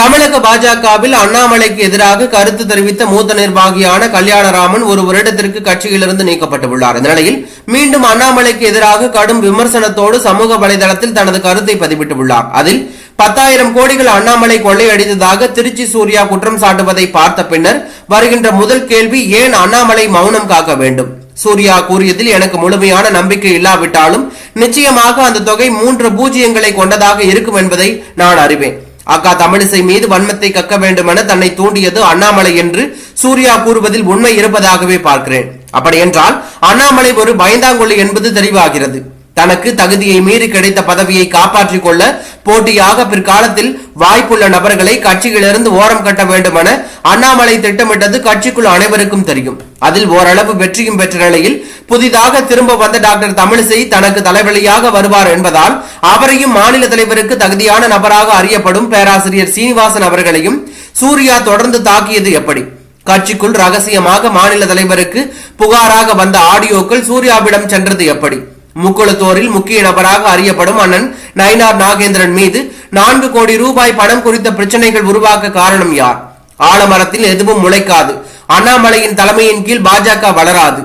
தமிழக பாஜகவில் அண்ணாமலைக்கு எதிராக கருத்து தெரிவித்த மூத்த நிர்வாகியான கல்யாணராமன் ஒரு வருடத்திற்கு கட்சியிலிருந்து நீக்கப்பட்டுள்ளார். இந்த நிலையில் மீண்டும் அண்ணாமலைக்கு எதிராக கடும் விமர்சனத்தோடு சமூக வலைதளத்தில் தனது கருத்தை பதிவிட்டுள்ளார். அதில் பத்தாயிரம் கோடிகள் அண்ணாமலை கொள்ளையடித்ததாக திருச்சி சூர்யா குற்றம் சாட்டுவதை பார்த்த பின்னர் வருகின்ற முதல் கேள்வி ஏன் அண்ணாமலை மௌனம் காக்க வேண்டும்? சூர்யா கூறியதில் எனக்கு முழுமையான நம்பிக்கை இல்லாவிட்டாலும் நிச்சயமாக அந்த தொகை மூன்று பூஜ்ஜியங்களை கொண்டதாக இருக்கும் என்பதை நான் அறிவேன். அக்கா தமிழிசை மீது வன்மத்தை கக்க வேண்டுமென தன்னை தூண்டியது அண்ணாமலை என்று சூர்யா கூறுவதில் உண்மை இருப்பதாகவே பார்க்கிறேன். அப்படியென்றால் அண்ணாமலை ஒரு பயந்தாங்கொள்ளி என்பது தெளிவாகிறது தனக்கு தகுதியை மீறி கிடைத்த பதவியை காப்பாற்றிக் கொள்ள போட்டியாக பிற்காலத்தில் வாய்ப்புள்ள நபர்களை கட்சியிலிருந்து ஓரம் கட்ட வேண்டுமென அண்ணாமலை திட்டமிட்டது கட்சிக்குள் அனைவருக்கும் தெரியும். அதில் ஓரளவு வெற்றியும் பெற்ற நிலையில் புதிதாக திரும்ப வந்த டாக்டர் தமிழிசை தனக்கு தலைவலியாக வருவார் என்பதால் அவரையும் மாநில தலைவருக்கு தகுதியான நபராக அறியப்படும் பேராசிரியர் சீனிவாசன் அவர்களையும் சூர்யா தொடர்ந்து தாக்கியது எப்படி? கட்சிக்குள் ரகசியமாக மாநில தலைவருக்கு புகாராக வந்த ஆடியோக்கள் சூர்யாவிடம் சென்றது எப்படி? முக்குளத்தோரில் முக்கிய நபராக அறியப்படும் அண்ணன் நயினார் நாகேந்திரன் மீது நான்கு கோடி ரூபாய் பணம் குறித்த பிரச்சனைகள் உருவாக்க காரணம் யார்? ஆலமரத்தில் எதுவும் முளைக்காது. அண்ணாமலையின் தலைமையின் கீழ் பாஜக வளராது.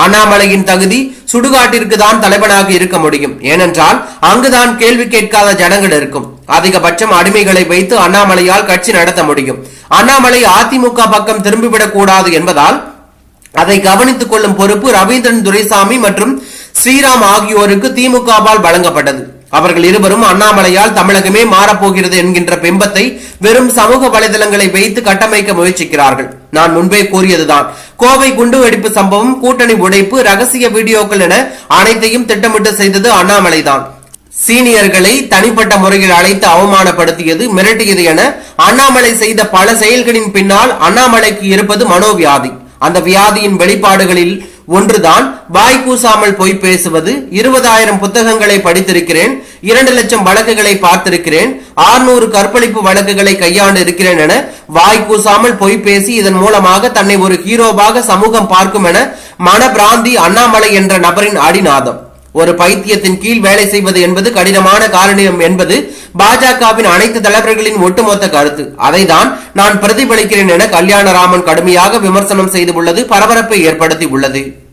அண்ணாமலையின் தகுதி சுடுகாட்டிற்கு தான் தலைவனாக இருக்க முடியும். ஏனென்றால் அங்குதான் கேள்வி கேட்காத ஜனங்கள் இருக்கும். அதிகபட்சம் அடிமைகளை வைத்து அண்ணாமலையால் கட்சி நடத்த முடியும். அண்ணாமலை அதிமுக பக்கம் திரும்பிவிடக் கூடாது என்பதால் அதை கவனித்துக் கொள்ளும் பொறுப்பு ரவீந்திரன் துரைசாமி மற்றும் ஸ்ரீராம் ஆகியோருக்கு திமுகவால் வழங்கப்பட்டது. அவர்கள் இருவரும் அண்ணாமலையால் தமிழகமே மாறப்போகிறது என்கின்ற பிம்பத்தை வெறும் சமூக வலைதளங்களை வைத்து கட்டமைக்க முயற்சிக்கிறார்கள். நான் முன்பே கூறியதுதான். கோவை குண்டு வெடிப்பு சம்பவம் கூட்டணி உடைப்பு ரகசிய வீடியோக்கள் என அனைத்தையும் திட்டமிட்டு செய்தது அண்ணாமலைதான். சீனியர்களை தனிப்பட்ட முறையில் அழைத்து அவமானப்படுத்தியது மிரட்டியது என அண்ணாமலை செய்த பல செயல்களின் பின்னால் அண்ணாமலைக்கு இருப்பது மனோவியாதி. அந்த வியாதியின் வெளிப்பாடுகளில் ஒன்றுதான் வாய் கூசாமல் பொய் பேசுவது. இருபதாயிரம் புத்தகங்களை படித்திருக்கிறேன். இரண்டு லட்சம் வழக்குகளை பார்த்திருக்கிறேன். ஆறுநூறு கற்பழிப்பு வழக்குகளை கையாண்டு இருக்கிறேன் என வாய் கூசாமல் பொய் பேசி இதன் மூலமாக தன்னை ஒரு ஹீரோவாக சமூகம் பார்க்கும் என மனபிராந்தி அண்ணாமலை என்ற நபரின் அடிநாதம். ஒரு பைத்தியத்தின் கீழ் வேலை செய்வது என்பது கடினமான காரணம் என்பது பாஜகவின் அனைத்து தலைவர்களின் ஒட்டுமொத்த கருத்து. அதைதான் நான் பிரதிபலிக்கிறேன் என கல்யாணராமன் கடுமையாக விமர்சனம் செய்துள்ளது பரபரப்பை ஏற்படுத்தி உள்ளது